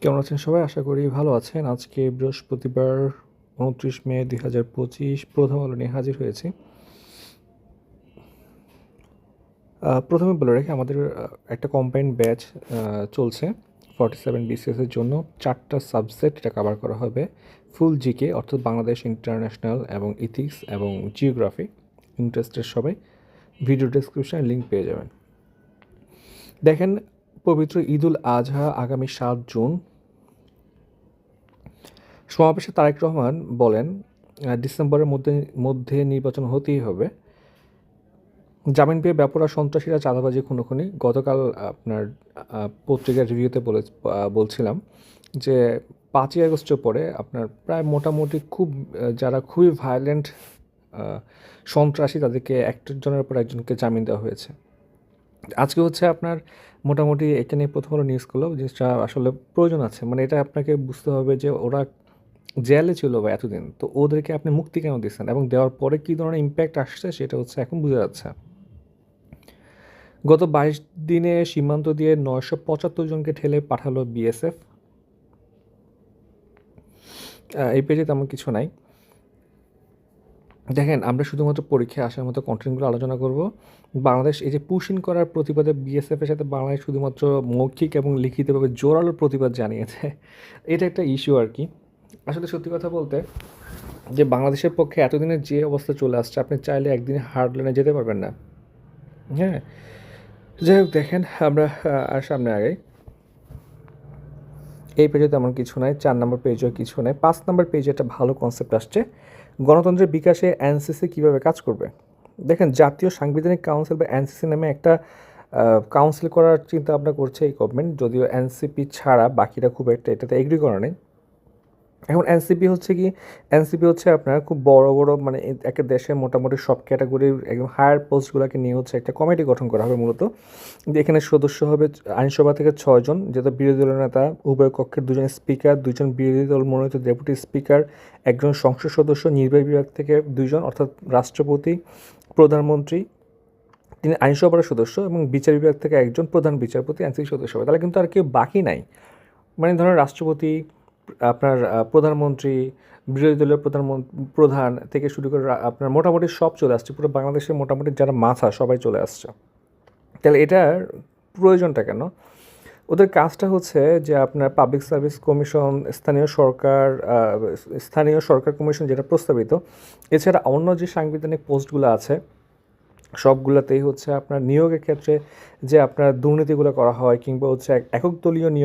কেমন আছেন সবাই? আশা করি ভালো আছেন। আজকে বৃহস্পতিবার উনত্রিশ মে দুই হাজার পঁচিশ, প্রথম আলো নিয়ে হাজির হয়েছি। প্রথমে বলে রাখি, আমাদের একটা কম্বাইন্ড ব্যাচ চলছে ফর্টি সেভেন বিসিএসের জন্য। চারটা সাবজেক্ট এটা কভার করা হবে ফুল জিকে অর্থাৎ বাংলাদেশ ইন্টারন্যাশনাল এবং ইথিক্স এবং জিওগ্রাফি ইন্টারেস্টেড সবাই। ভিডিও ডেসক্রিপশনে লিঙ্ক পেয়ে যাবেন। দেখেন পবিত্র ঈদুল আজহা আগামী সাত জুন। সমাবেশে তারেক রহমান বলেন ডিসেম্বরের মধ্যে মধ্যে নির্বাচন হতেই হবে। জামিন পেয়ে ব্যাপারা সন্ত্রাসীরা চাঁদাবাজি খুনোখুনি। গতকাল আপনার পত্রিকার রিভিউতে বলে বলছিলাম যে পাঁচই আগস্টের পরে আপনার প্রায় মোটামুটি খুব যারা খুবই ভায়োলেন্ট সন্ত্রাসী তাদেরকে একজনের পর একজনকে জামিন দেওয়া হয়েছে। আজকে হচ্ছে আপনার মোটামুটি এটা নিয়ে প্রথম হলো নিউজ করল, জিনিসটা আসলে প্রয়োজন আছে। মানে এটা আপনাকে বুঝতে হবে যে ওরা জেলে ছিল বা এতদিন, তো ওদেরকে আপনি মুক্তি কেন দিচ্ছেন এবং দেওয়ার পরে কী ধরনের ইম্প্যাক্ট আসছে সেটা হচ্ছে এখন বোঝা যাচ্ছে। গত বাইশ দিনে সীমান্ত দিয়ে নয়শো পঁচাত্তর জনকে ঠেলে পাঠালো বিএসএফ এই পেজে তেমন কিছু নাই। দেখেন, আমরা শুধুমাত্র পরীক্ষায় আসার মতো কন্টেন্টগুলো আলোচনা করব। বাংলাদেশ এই যে পুশিন করার প্রতিবাদে বিএসএফ এর সাথে বাংলাদেশ শুধুমাত্র মৌখিক এবং লিখিতভাবে জোরালো প্রতিবাদ জানিয়েছে। এটা একটা ইস্যু আর কি। আসলে সত্যি কথা বলতে, যে বাংলাদেশের পক্ষে এতদিনের যে অবস্থা চলে আসছে, আপনি চাইলে একদিনে হার্ড লাইনে যেতে পারবেন না। হ্যাঁ? যাই হোক, দেখেন, আমরা আর সামনে আগে এই পেজে তেমন কিছু নাই, চার নম্বর পেজেও কিছু নাই। পাঁচ নম্বর পেজে একটা ভালো কনসেপ্ট আসছে। গণতন্ত্রের বিকাশে এনসিসি কীভাবে কাজ করবে? দেখেন, জাতীয় সাংবিধানিক কাউন্সিল বা এনসিসি নামে একটা কাউন্সিল করার চিন্তা ভাবনা করছে এই গভর্নমেন্ট যদিও এনসিপি ছাড়া বাকিরা খুব একটা এটাতে এগ্রি করে নেই। এখন এনসিপি হচ্ছে কি? এনসিপি হচ্ছে আপনার খুব বড় বড় মানে একটা দেশে মোটামুটি সব ক্যাটাগরির একদম হায়ার পোস্টগুলোকে নিয়ে হচ্ছে একটা কমিটি গঠন করা হবে মূলত। এখানে সদস্য হবে আইনসভা থেকে ছয়জন যেটা বিরোধী দলের নেতা, উভয় কক্ষের দুজন স্পিকার দুজন বিরোধী দল মনোনীত ডেপুটি স্পিকার একজন সংসদ সদস্য, নির্বাহী বিভাগ থেকে দুজন অর্থাৎ রাষ্ট্রপতি, প্রধানমন্ত্রী, তিনি আইনসভার সদস্য এবং বিচার বিভাগ থেকে একজন প্রধান বিচারপতি এনসিপি সদস্য হবে। তাহলে কিন্তু আর কেউ বাকি নাই। মানে ধরেন রাষ্ট্রপতি আপনার প্রধানমন্ত্রী, বিরোধী দলের প্রধানমন্ত্রী প্রধান থেকে শুরু করে আপনার মোটামুটি সব চলে আসছে। পুরো বাংলাদেশের মোটামুটি যারা মাথা, সবাই চলে আসছে। তাহলে এটার প্রয়োজনটা কেন? ওদের কাজটা হচ্ছে যে আপনার পাবলিক সার্ভিস কমিশন স্থানীয় সরকার স্থানীয় সরকার কমিশন যেটা প্রস্তাবিত, এছাড়া অন্য যে সাংবিধানিক পোস্টগুলো আছে, সবগুলোতেই হচ্ছে আপনার নিয়োগের ক্ষেত্রে যে আপনার দুর্নীতিগুলো করা হয় কিংবা হচ্ছে এক- একক দলীয় নিয়োগ